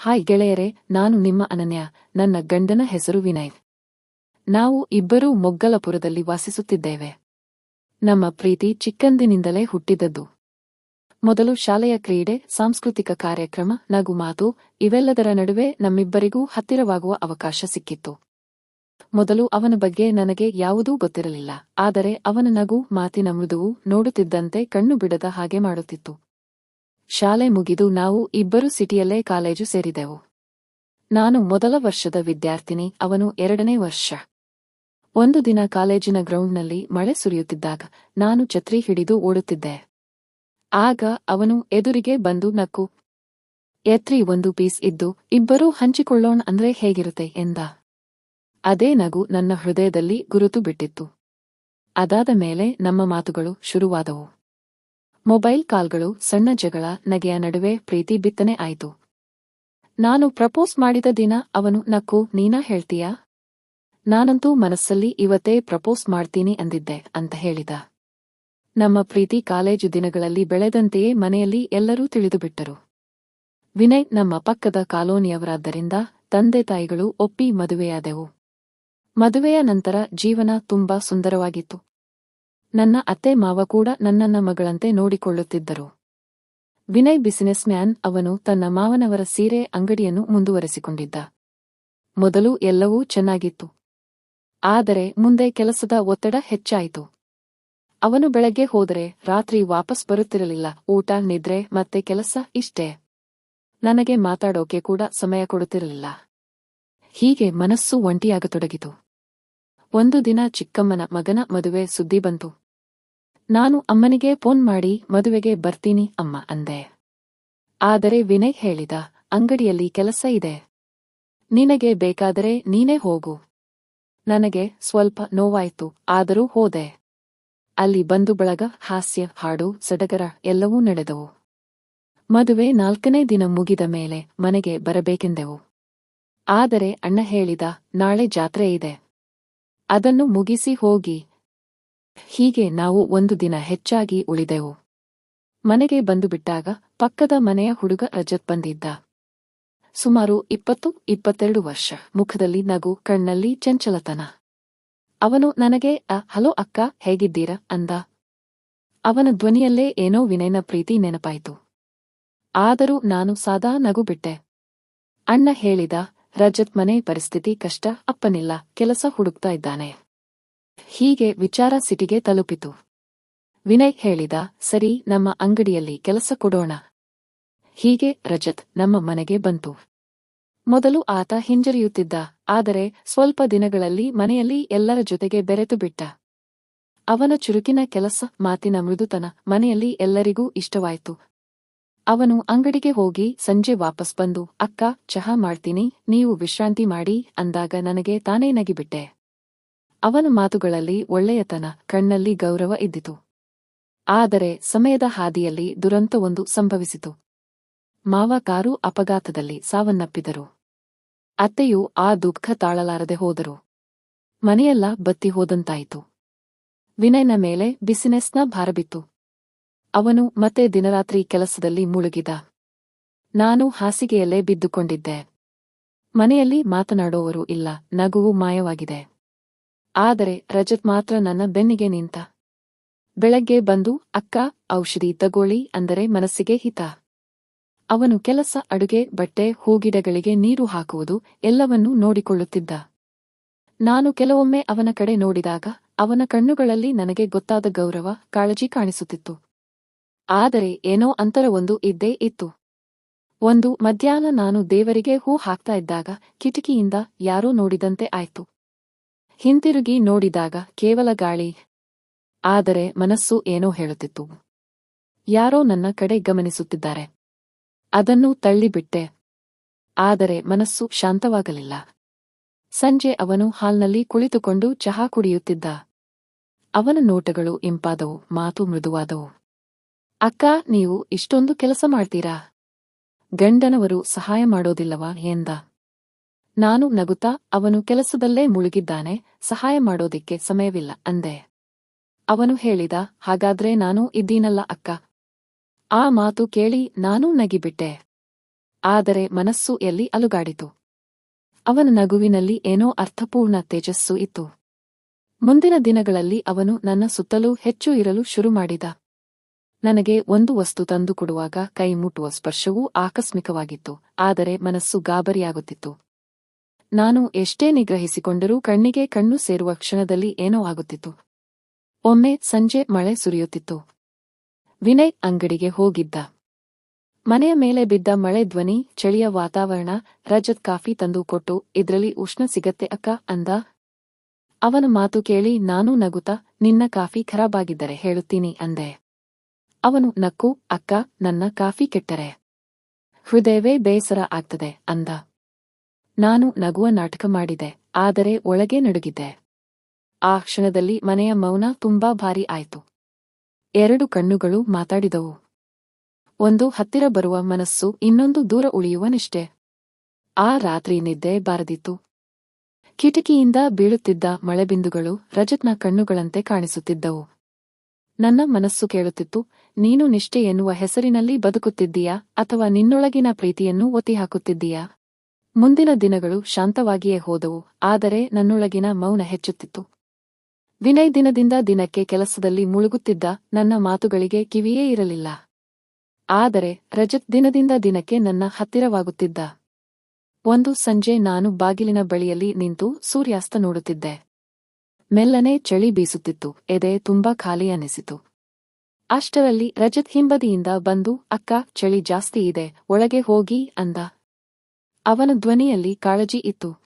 Hi ಗೆಳೆಯರೆ, ನಾನು ನಿಮ್ಮ ಅನನ್ಯ, ನನ್ನ ಗಂಡನ ಹೆಸರು ವಿನಯ್. ನಾವು ಇಬ್ಬರೂ ಮೊಗ್ಗಲಪುರದಲ್ಲಿ ವಾಸಿಸುತ್ತಿದ್ದೇವೆ. ನಮ್ಮ ಪ್ರೀತಿ ಚಿಕ್ಕಂದಿನಿಂದಲೇ ಹುಟ್ಟಿದದ್ದು. ಮೊದಲು ಶಾಲೆಯ ಕ್ರೀಡೆ, ಸಾಂಸ್ಕೃತಿಕ ಕಾರ್ಯಕ್ರಮ, ನಗು ಮಾತು, ಇವೆಲ್ಲದರ ನಡುವೆ ನಮ್ಮಿಬ್ಬರಿಗೂ ಹತ್ತಿರವಾಗುವ ಅವಕಾಶ ಸಿಕ್ಕಿತ್ತು. ಮೊದಲು ಅವನ ಬಗ್ಗೆ ನನಗೆ ಯಾವುದೂ ಗೊತ್ತಿರಲಿಲ್ಲ, ಆದರೆ ಅವನ ನಗು, ಮಾತಿನ ಮೃದುವು ನೋಡುತ್ತಿದ್ದಂತೆ ಕಣ್ಣು ಬಿಡದ ಹಾಗೆ ಮಾಡುತ್ತಿತ್ತು. ಶಾಲೆ ಮುಗಿದು ನಾವು ಇಬ್ಬರು ಸಿಟಿಯಲ್ಲೇ ಕಾಲೇಜು ಸೇರಿದೆವು. ನಾನು ಮೊದಲ ವರ್ಷದ ವಿದ್ಯಾರ್ಥಿನಿ, ಅವನು ಎರಡನೇ ವರ್ಷ. ಒಂದು ದಿನ ಕಾಲೇಜಿನ ಗ್ರೌಂಡ್ನಲ್ಲಿ ಮಳೆ ಸುರಿಯುತ್ತಿದ್ದಾಗ ನಾನು ಛತ್ರಿ ಹಿಡಿದು ಓಡುತ್ತಿದ್ದೆ. ಆಗ ಅವನು ಎದುರಿಗೆ ಬಂದು ನಕ್ಕು, ಎತ್ರಿ ಒಂದು ಪೀಸ್ ಇದ್ದು, ಇಬ್ಬರೂ ಹಂಚಿಕೊಳ್ಳೋಣ ಅಂದ್ರೆ ಹೇಗಿರುತ್ತೆ? ಎಂದ. ಅದೇ ನಗು ನನ್ನ ಹೃದಯದಲ್ಲಿ ಗುರುತು ಬಿಟ್ಟಿತ್ತು. ಅದಾದ ಮೇಲೆ ನಮ್ಮ ಮಾತುಗಳು ಶುರುವಾದವು. ಮೊಬೈಲ್ ಕಾಲ್ಗಳು ಸಣ್ಣ ಜಗಳ ನಗೆಯ ನಡುವೆ ಪ್ರೀತಿ ಬಿತ್ತನೆ ಆಯಿತು. ನಾನು ಪ್ರಪೋಸ್ ಮಾಡಿದ ದಿನ ಅವನು ನಕ್ಕು, ನೀನಾ ಹೇಳ್ತೀಯಾ? ನಾನಂತೂ ಮನಸ್ಸಲ್ಲಿ ಇವತ್ತೇ ಪ್ರಪೋಸ್ ಮಾಡ್ತೀನಿ ಅಂದಿದ್ದೆ ಅಂತ ಹೇಳಿದ. ನಮ್ಮ ಪ್ರೀತಿ ಕಾಲೇಜು ದಿನಗಳಲ್ಲಿ ಬೆಳೆದಂತೆಯೇ ಮನೆಯಲ್ಲಿ ಎಲ್ಲರೂ ತಿಳಿದುಬಿಟ್ಟರು. ವಿನಯ್ ನಮ್ಮ ಪಕ್ಕದ ಕಾಲೋನಿಯವರಾದ್ದರಿಂದ ತಂದೆ ತಾಯಿಗಳು ಒಪ್ಪಿ ಮದುವೆಯಾದೆವು. ಮದುವೆಯ ನಂತರ ಜೀವನ ತುಂಬಾ ಸುಂದರವಾಗಿತ್ತು. ನನ್ನ ಅತ್ತೆ ಮಾವ ಕೂಡ ನನ್ನನ್ನ ಮಗಳಂತೆ ನೋಡಿಕೊಳ್ಳುತ್ತಿದ್ದರು. ವಿನಯ್ ಬಿಸಿನೆಸ್ ಮ್ಯಾನ್ ಅವನು ತನ್ನ ಮಾವನವರ ಸೀರೆ, ಅಂಗಡಿಯನ್ನು ಮುಂದುವರೆಸಿಕೊಂಡಿದ್ದ. ಮೊದಲು ಎಲ್ಲವೂ ಚೆನ್ನಾಗಿತ್ತು. ಆದರೆ ಮುಂದೆ ಕೆಲಸದ ಒತ್ತಡ ಹೆಚ್ಚಾಯಿತು. ಅವನು ಬೆಳಗ್ಗೆ ಹೋದರೆ, ರಾತ್ರಿ ವಾಪಸ್ ಬರುತ್ತಿರಲಿಲ್ಲ, ಊಟ, ನಿದ್ರೆ ಮತ್ತೆ ಕೆಲಸ ಇಷ್ಟೇ. ನನಗೆ ಮಾತಾಡೋಕೆ ಕೂಡ ಸಮಯ ಕೊಡುತ್ತಿರಲಿಲ್ಲ. ಹೀಗೆ ಮನಸ್ಸು ಒಂಟಿಯಾಗತೊಡಗಿತು. ಒಂದು ದಿನ ಚಿಕ್ಕಮ್ಮನ ಮಗನ ಮದುವೆ ಸುದ್ದಿ ಬಂತು. ನಾನು ಅಮ್ಮನಿಗೆ ಫೋನ್ ಮಾಡಿ ಮದುವೆಗೆ ಬರ್ತೀನಿ ಅಮ್ಮ ಅಂದೆ. ಆದರೆ ವಿನಯ್ ಹೇಳಿದ, ಅಂಗಡಿಯಲ್ಲಿ ಕೆಲಸ ಇದೆ. ನಿನಗೆ ಬೇಕಾದರೆ ನೀನೇ ಹೋಗು. ನನಗೆ ಸ್ವಲ್ಪ ನೋವಾಯ್ತು, ಆದರೂ ಹೋದೆ. ಅಲ್ಲಿ ಬಂದು ಬಳಗ, ಹಾಸ್ಯ, ಹಾಡು, ಸಡಗರ ಎಲ್ಲವೂ ನಡೆದವು. ಮದುವೆ ನಾಲ್ಕನೇ ದಿನ ಮುಗಿದ ಮೇಲೆ ಮನೆಗೆ ಬರಬೇಕೆಂದೆವು. ಆದರೆ ಅಣ್ಣ ಹೇಳಿದ, ನಾಳೆ ಜಾತ್ರೆ ಇದೆ. ಅದನ್ನು ಮುಗಿಸಿ ಹೋಗಿ. ಹೀಗೆ ನಾವು ಒಂದು ದಿನ ಹೆಚ್ಚಾಗಿ ಉಳಿದೆವು. ಮನೆಗೆ ಬಂದು ಬಿಟ್ಟಾಗ ಪಕ್ಕದ ಮನೆಯ ಹುಡುಗ ರಜತ್ ಬಂದಿದ್ದ. ಸುಮಾರು ಇಪ್ಪತ್ತು, ಇಪ್ಪತ್ತೆರಡು ವರ್ಷ ಮುಖದಲ್ಲಿ ನಗು, ಕಣ್ಣಲ್ಲಿ ಚಂಚಲತನ. ಅವನು ನನಗೆ, ಅ, ಹಲೋ ಅಕ್ಕ, ಹೇಗಿದ್ದೀರ? ಅಂದ. ಅವನ ಧ್ವನಿಯಲ್ಲೇ ಏನೋ ವಿನಯನ ಪ್ರೀತಿ ನೆನಪಾಯಿತು. ಆದರೂ ನಾನು ಸಾದಾ ನಗು ಬಿಟ್ಟೆ. ಅಣ್ಣ ಹೇಳಿದ, ರಜತ್ ಮನೆ ಪರಿಸ್ಥಿತಿ ಕಷ್ಟ, ಅಪ್ಪನಿಲ್ಲ, ಕೆಲಸ ಹುಡುಕ್ತಾ ಇದ್ದಾನೆ. ಹೀಗೆ ವಿಚಾರ ಸಿಟಿಗೆ ತಲುಪಿತು. ವಿನಯ್ ಹೇಳಿದ, ಸರಿ, ನಮ್ಮ ಅಂಗಡಿಯಲ್ಲಿ ಕೆಲಸ ಕೊಡೋಣ. ಹೀಗೆ ರಜತ್ ನಮ್ಮ ಮನೆಗೆ ಬಂತು. ಮೊದಲು ಆತ ಹಿಂಜರಿಯುತ್ತಿದ್ದ, ಆದರೆ ಸ್ವಲ್ಪ ದಿನಗಳಲ್ಲಿ ಮನೆಯಲ್ಲಿ ಎಲ್ಲರ ಜೊತೆಗೆ ಬೆರೆತು ಬಿಟ್ಟ. ಅವನ ಚುರುಕಿನ ಕೆಲಸ, ಮಾತಿನ ಮೃದುತನ ಮನೆಯಲ್ಲಿ ಎಲ್ಲರಿಗೂ ಇಷ್ಟವಾಯಿತು. ಅವನು ಅಂಗಡಿಗೆ ಹೋಗಿ ಸಂಜೆ ವಾಪಸ್ ಬಂದು, ಅಕ್ಕ, ಚಹಾ ಮಾಡ್ತೀನಿ, ನೀವು ವಿಶ್ರಾಂತಿ ಮಾಡಿ, ಅಂದಾಗ ನನಗೆ ತಾನೇ ನಗಿಬಿಟ್ಟೆ. ಅವನ ಮಾತುಗಳಲ್ಲಿ ಒಳ್ಳೆಯತನ ಕಣ್ಣಲ್ಲಿ ಗೌರವ ಇದ್ದಿತು. ಆದರೆ ಸಮಯದ ಹಾದಿಯಲ್ಲಿ ದುರಂತವೊಂದು ಸಂಭವಿಸಿತು. ಮಾವ ಕಾರು ಅಪಘಾತದಲ್ಲಿ ಸಾವನ್ನಪ್ಪಿದರು. ಅತ್ತೆಯು ಆ ದುಃಖ ತಾಳಲಾರದೆ ಹೋದರು. ಮನೆಯೆಲ್ಲ ಬತ್ತಿ ಹೋದಂತಾಯಿತು. ವಿನಯ್ನ ಮೇಲೆ ಬಿಸಿನೆಸ್ನ ಭಾರ ಬಿತ್ತು. ಅವನು ಮತ್ತೆ ದಿನರಾತ್ರಿ ಕೆಲಸದಲ್ಲಿ ಮುಳುಗಿದ. ನಾನು ಹಾಸಿಗೆಯಲ್ಲೇ ಬಿದ್ದುಕೊಂಡಿದ್ದೆ. ಮನೆಯಲ್ಲಿ ಮಾತನಾಡೋವರು ಇಲ್ಲ, ನಗುವು ಮಾಯವಾಗಿದೆ. ಆದರೆ ರಜತ್ ಮಾತ್ರ ನನ್ನ ಬೆನ್ನಿಗೆ ನಿಂತ. ಬೆಳಗ್ಗೆ ಬಂದು, ಅಕ್ಕ, ಔಷಧಿ ತಗೊಳ್ಳಿ ಅಂದರೆ ಮನಸ್ಸಿಗೆ ಹಿತ. ಅವನು ಕೆಲಸ, ಅಡುಗೆ, ಬಟ್ಟೆ, ಹೂಗಿಡಗಳಿಗೆ ನೀರು ಹಾಕುವುದು ಎಲ್ಲವನ್ನೂ ನೋಡಿಕೊಳ್ಳುತ್ತಿದ್ದ. ನಾನು ಕೆಲವೊಮ್ಮೆ ಅವನ ಕಡೆ ನೋಡಿದಾಗ, ಅವನ ಕಣ್ಣುಗಳಲ್ಲಿ ನನಗೆ ಗೊತ್ತಾದ ಗೌರವ, ಕಾಳಜಿ ಕಾಣಿಸುತ್ತಿತ್ತು. ಆದರೆ ಏನೋ ಅಂತರವೊಂದು ಇದ್ದೇ ಇತ್ತು. ಒಂದು ಮಧ್ಯಾಹ್ನ ನಾನು ದೇವರಿಗೆ ಹೂ ಹಾಕ್ತಾ ಇದ್ದಾಗ, ಕಿಟಕಿಯಿಂದ ಯಾರೋ ನೋಡಿದಂತೆ ಆಯ್ತು. ಹಿಂತಿರುಗಿ ನೋಡಿದಾಗ ಕೇವಲ ಗಾಳಿ. ಆದರೆ ಮನಸ್ಸು ಏನೋ ಹೇಳುತ್ತಿತ್ತು. ಯಾರೋ ನನ್ನ ಕಡೆ ಗಮನಿಸುತ್ತಿದ್ದಾರೆ. ಅದನ್ನು ತಳ್ಳಿಬಿಟ್ಟೆ. ಆದರೆ ಮನಸ್ಸು ಶಾಂತವಾಗಲಿಲ್ಲ. ಸಂಜೆ ಅವನು ಹಾಲ್ನಲ್ಲಿ ಕುಳಿತುಕೊಂಡು ಚಹಾ ಕುಡಿಯುತ್ತಿದ್ದ. ಅವನ ನೋಟಗಳು ಇಂಪಾದವು, ಮಾತು ಮೃದುವಾದವು. ಅಕ್ಕ, ನೀವು ಇಷ್ಟೊಂದು ಕೆಲಸ ಮಾಡ್ತೀರಾ? ಗಂಡನವರು ಸಹಾಯ ಮಾಡೋದಿಲ್ಲವಾ? ಎಂದ. ನಾನು ನಗುತ್ತಾ ಅವನು ಕೆಲಸದಲ್ಲೇ ಮುಳುಗಿದ್ದಾನೆ, ಸಹಾಯ ಮಾಡೋದಿಕ್ಕೆ ಸಮಯವಿಲ್ಲ ಅಂದೆ. ಅವನು ಹೇಳಿದ, ಹಾಗಾದ್ರೆ ನಾನು ಇದ್ದೀನಲ್ಲ ಅಕ್ಕ. ಆ ಮಾತು ಕೇಳಿ ನಾನೂ ನಗಿಬಿಟ್ಟೆ. ಆದರೆ ಮನಸ್ಸು ಎಲ್ಲಿ ಅಲುಗಾಡಿತು? ಅವನ ನಗುವಿನಲ್ಲಿ ಏನೋ ಅರ್ಥಪೂರ್ಣ ತೇಜಸ್ಸು ಇತ್ತು. ಮುಂದಿನ ದಿನಗಳಲ್ಲಿ ಅವನು ನನ್ನ ಸುತ್ತಲೂ ಹೆಚ್ಚು ಇರಲು ಶುರು ಮಾಡಿದ. ನನಗೆ ಒಂದು ವಸ್ತು ತಂದುಕೊಡುವಾಗ ಕೈ ಮುಟ್ಟುವ ಸ್ಪರ್ಶವೂ ಆಕಸ್ಮಿಕವಾಗಿತ್ತು, ಆದರೆ ಮನಸ್ಸು ಗಾಬರಿಯಾಗುತ್ತಿತ್ತು. ನಾನು ಎಷ್ಟೇ ನಿಗ್ರಹಿಸಿಕೊಂಡರೂ ಕಣ್ಣಿಗೆ ಕಣ್ಣು ಸೇರುವ ಕ್ಷಣದಲ್ಲಿ ಏನೋ ಆಗುತ್ತಿತ್ತು. ಒಮ್ಮೆ ಸಂಜೆ ಮಳೆ ಸುರಿಯುತ್ತಿತ್ತು. ವಿನಯ್ ಅಂಗಡಿಗೆ ಹೋಗಿದ್ದ. ಮನೆಯ ಮೇಲೆ ಬಿದ್ದ ಮಳೆ ಧ್ವನಿ, ಚಳಿಯ ವಾತಾವರಣ, ರಜತ್ ಕಾಫಿ ತಂದು ಕೊಟ್ಟು, ಇದ್ರಲ್ಲಿ ಉಷ್ಣ ಸಿಗತ್ತೆ ಅಕ್ಕ ಅಂದ. ಅವನ ಮಾತು ಕೇಳಿ ನಾನೂ ನಗುತ ನಿನ್ನ ಕಾಫಿ ಖರಾಬಾಗಿದ್ದರೆ ಹೇಳುತ್ತೀನಿ ಅಂದೆ. ಅವನು ನಕ್ಕು, ಅಕ್ಕ ನನ್ನ ಕಾಫಿ ಕೆಟ್ಟರೆ. ಹೃದಯವೇ ಬೇಸರ ಆಗ್ತದೆ ಅಂದ. ನಾನು ನಗುವ ನಾಟಕ ಮಾಡಿದೆ, ಆದರೆ ಒಳಗೆ ನಡುಗಿದ್ದೆ. ಆ ಕ್ಷಣದಲ್ಲಿ ಮನೆಯ ಮೌನ ತುಂಬಾ ಭಾರಿ ಆಯಿತು. ಎರಡು ಕಣ್ಣುಗಳು ಮಾತಾಡಿದವು. ಒಂದು ಹತ್ತಿರ ಬರುವ ಮನಸ್ಸು, ಇನ್ನೊಂದು ದೂರ ಉಳಿಯುವ ನಿಷ್ಠೆ. ಆ ರಾತ್ರಿ ನಿದ್ದೆ ಬಾರದಿತ್ತು. ಕಿಟಕಿಯಿಂದ ಬೀಳುತ್ತಿದ್ದ ಮಳೆಬಿಂದುಗಳು ರಜತ್ನ ಕಣ್ಣುಗಳಂತೆ ಕಾಣಿಸುತ್ತಿದ್ದವು. ನನ್ನ ಮನಸ್ಸು ಕೇಳುತ್ತಿತ್ತು, ನೀನು ನಿಷ್ಠೆ ಎನ್ನುವ ಹೆಸರಿನಲ್ಲಿ ಬದುಕುತ್ತಿದ್ದೀಯಾ ಅಥವಾ ನಿನ್ನೊಳಗಿನ ಪ್ರೀತಿಯನ್ನು ಒತ್ತಿಹಾಕುತ್ತಿದ್ದೀಯಾ? ಮುಂದಿನ ದಿನಗಳು ಶಾಂತವಾಗಿಯೇ ಹೋದವು, ಆದರೆ ನನ್ನೊಳಗಿನ ಮೌನ ಹೆಚ್ಚುತ್ತಿತ್ತು. ವಿನಯ್ ದಿನದಿಂದ ದಿನಕ್ಕೆ ಕೆಲಸದಲ್ಲಿ ಮುಳುಗುತ್ತಿದ್ದ ನನ್ನ ಮಾತುಗಳಿಗೆ ಕಿವಿಯೇ ಇರಲಿಲ್ಲ. ಆದರೆ ರಜತ್ ದಿನದಿಂದ ದಿನಕ್ಕೆ ನನ್ನ ಹತ್ತಿರವಾಗುತ್ತಿದ್ದ. ಒಂದು ಸಂಜೆ ನಾನು ಬಾಗಿಲಿನ ಬಳಿಯಲ್ಲಿ ನಿಂತು ಸೂರ್ಯಾಸ್ತ ನೋಡುತ್ತಿದ್ದೆ. ಮೆಲ್ಲನೆ ಚಳಿ ಬೀಸುತ್ತಿತ್ತು, ಎದೆ ತುಂಬಾ ಖಾಲಿ ಅನಿಸಿತು ಅಷ್ಟರಲ್ಲಿ ರಜತ್ ಹಿಂಬದಿಯಿಂದ ಬಂದು, ಅಕ್ಕ, ಚಳಿ ಜಾಸ್ತಿ ಇದೆ, ಒಳಗೆ ಹೋಗಿ, ಅಂದ. ಅವನ ಧ್ವನಿಯಲ್ಲಿ ಕಾಳಜಿ ಇತ್ತು.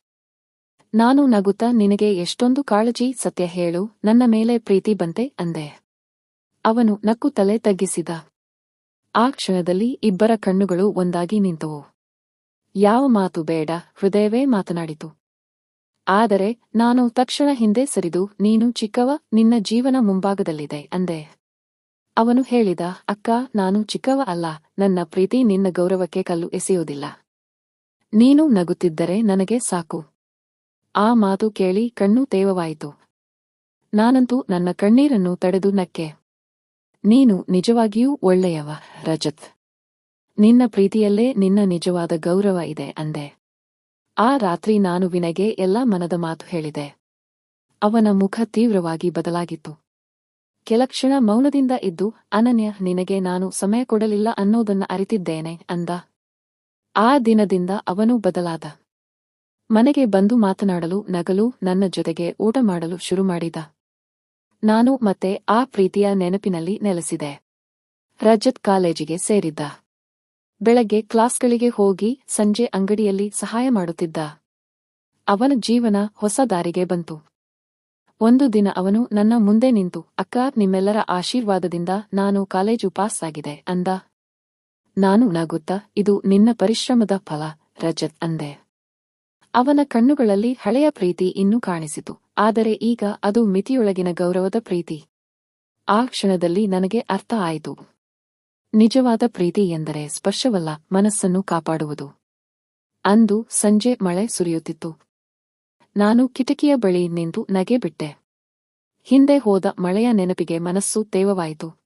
ನಾನು ನಗುತ್ತ ನಿನಗೆ ಎಷ್ಟೊಂದು ಕಾಳಜಿ ಸತ್ಯ ಹೇಳು, ನನ್ನ ಮೇಲೆ ಪ್ರೀತಿ ಬಂತೆ ಅಂದೆ. ಅವನು ನಕ್ಕು ತಲೆ ತಗ್ಗಿಸಿದ. ಆ ಕ್ಷಣದಲ್ಲಿ ಇಬ್ಬರ ಕಣ್ಣುಗಳು ಒಂದಾಗಿ ನಿಂತವು. ಯಾವ ಮಾತು ಬೇಡ, ಹೃದಯವೇ ಮಾತನಾಡಿತು. ಆದರೆ ನಾನು ತಕ್ಷಣ ಹಿಂದೆ ಸರಿದು, ನೀನು ಚಿಕ್ಕವ, ನಿನ್ನ ಜೀವನ ಮುಂಭಾಗದಲ್ಲಿದೆ ಅಂದೆ. ಅವನು ಹೇಳಿದ, ಅಕ್ಕ, ನಾನು ಚಿಕ್ಕವ ಅಲ್ಲ, ನನ್ನ ಪ್ರೀತಿ ನಿನ್ನ ಗೌರವಕ್ಕೆ ಕಲ್ಲು ಎಸೆಯುವುದಿಲ್ಲ. ನೀನು ನಗುತ್ತಿದ್ದರೆ ನನಗೆ ಸಾಕು. ಆ ಮಾತು ಕೇಳಿ ಕಣ್ಣು ತೇವವಾಯಿತು. ನಾನಂತೂ ನನ್ನ ಕಣ್ಣೀರನ್ನು ತಡೆದು ನಕ್ಕೆ. ನೀನು ನಿಜವಾಗಿಯೂ ಒಳ್ಳೆಯವ, ರಜತ್. ನಿನ್ನ ಪ್ರೀತಿಯಲ್ಲೇ ನಿನ್ನ ನಿಜವಾದ ಗೌರವ ಇದೆ, ಅಂದೆ. ಆ ರಾತ್ರಿ ನಾನು ವಿನಗೆ ಎಲ್ಲ ಮನದ ಮಾತು ಹೇಳಿದೆ. ಅವನ ಮುಖ ತೀವ್ರವಾಗಿ ಬದಲಾಗಿತ್ತು. ಕೆಲಕ್ಷಣ ಮೌನದಿಂದ ಇದ್ದು, ಅನನ್ಯ, ನಿನಗೆ ನಾನು ಸಮಯ ಕೊಡಲಿಲ್ಲ ಅನ್ನೋದನ್ನ ಅರಿತಿದ್ದೇನೆ, ಅಂದ. ಆ ದಿನದಿಂದ ಅವನು ಬದಲಾದ. ಮನೆಗೆ ಬಂದು ಮಾತನಾಡಲು, ನಗಲು, ನನ್ನ ಜೊತೆಗೆ ಊಟ ಮಾಡಲು ಶುರು ಮಾಡಿದ. ನಾನು ಮತ್ತೆ ಆ ಪ್ರೀತಿಯ ನೆನಪಿನಲ್ಲಿ ನೆಲೆಸಿದೆ. ರಜತ್ ಕಾಲೇಜಿಗೆ ಸೇರಿದ್ದ. ಬೆಳಗ್ಗೆ ಕ್ಲಾಸ್ಗಳಿಗೆ ಹೋಗಿ ಸಂಜೆ ಅಂಗಡಿಯಲ್ಲಿ ಸಹಾಯ ಮಾಡುತ್ತಿದ್ದ. ಅವನ ಜೀವನ ಹೊಸ ದಾರಿಗೆ ಬಂತು. ಒಂದು ದಿನ ಅವನು ನನ್ನ ಮುಂದೆ ನಿಂತು ಅಕ್ಕ ನಿಮ್ಮೆಲ್ಲರ ಆಶೀರ್ವಾದದಿಂದ ನಾನು ಕಾಲೇಜು ಪಾಸ್ ಆಗಿದೆ ಅಂದ. ನಾನು ನಗುತ್ತಾ, ಇದು ನಿನ್ನ ಪರಿಶ್ರಮದ ಫಲ, ರಜತ್ ಅಂದೆ. ಅವನ ಕಣ್ಣುಗಳಲ್ಲಿ ಹಳೆಯ ಪ್ರೀತಿ ಇನ್ನೂ ಕಾಣಿಸಿತು, ಆದರೆ ಈಗ ಅದು ಮಿತಿಯೊಳಗಿನ ಗೌರವದ ಪ್ರೀತಿ. ಆ ಕ್ಷಣದಲ್ಲಿ ನನಗೆ ಅರ್ಥ ಆಯಿತು. ನಿಜವಾದ ಪ್ರೀತಿ ಎಂದರೆ ಸ್ಪರ್ಶವಲ್ಲ, ಮನಸ್ಸನ್ನು ಕಾಪಾಡುವುದು. ಅಂದು ಸಂಜೆ ಮಳೆ ಸುರಿಯುತ್ತಿತ್ತು. ನಾನು ಕಿಟಕಿಯ ಬಳಿ ನಿಂತು ನಗೆ ಬಿಟ್ಟೆ ಹಿಂದೆ ಹೋದ ಮಳೆಯ ನೆನಪಿಗೆ ಮನಸ್ಸು ತೇವವಾಯಿತು.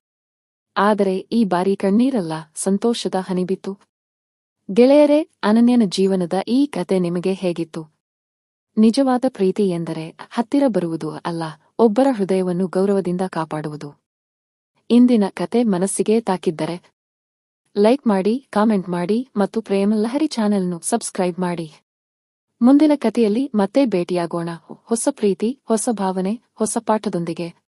ಆದರೆ ಈ ಬಾರಿ ಕಣ್ಣೀರಲ್ಲ, ಸಂತೋಷದ ಹನಿಬಿತ್ತು. ಗೆಳೆಯರೇ, ಅನನ್ಯನ ಜೀವನದ ಈ ಕತೆ ನಿಮಗೆ ಹೇಗಿತ್ತು? ನಿಜವಾದ ಪ್ರೀತಿ ಎಂದರೆ ಹತ್ತಿರ ಬರುವುದು ಅಲ್ಲ, ಒಬ್ಬರ ಹೃದಯವನ್ನು ಗೌರವದಿಂದ ಕಾಪಾಡುವುದು. ಇಂದಿನ ಕತೆ ಮನಸ್ಸಿಗೆ ತಾಕಿದ್ದರೆ ಲೈಕ್ ಮಾಡಿ, ಕಾಮೆಂಟ್ ಮಾಡಿ ಮತ್ತು ಪ್ರೇಮ ಲಹರಿ ಚಾನೆಲ್ನು ಸಬ್ಸ್ಕ್ರೈಬ್ ಮಾಡಿ. ಮುಂದಿನ ಕಥೆಯಲ್ಲಿ ಮತ್ತೆ ಭೇಟಿಯಾಗೋಣ. ಹೊಸ ಪ್ರೀತಿ, ಹೊಸ ಭಾವನೆ, ಹೊಸ ಪಾಠದೊಂದಿಗೆ.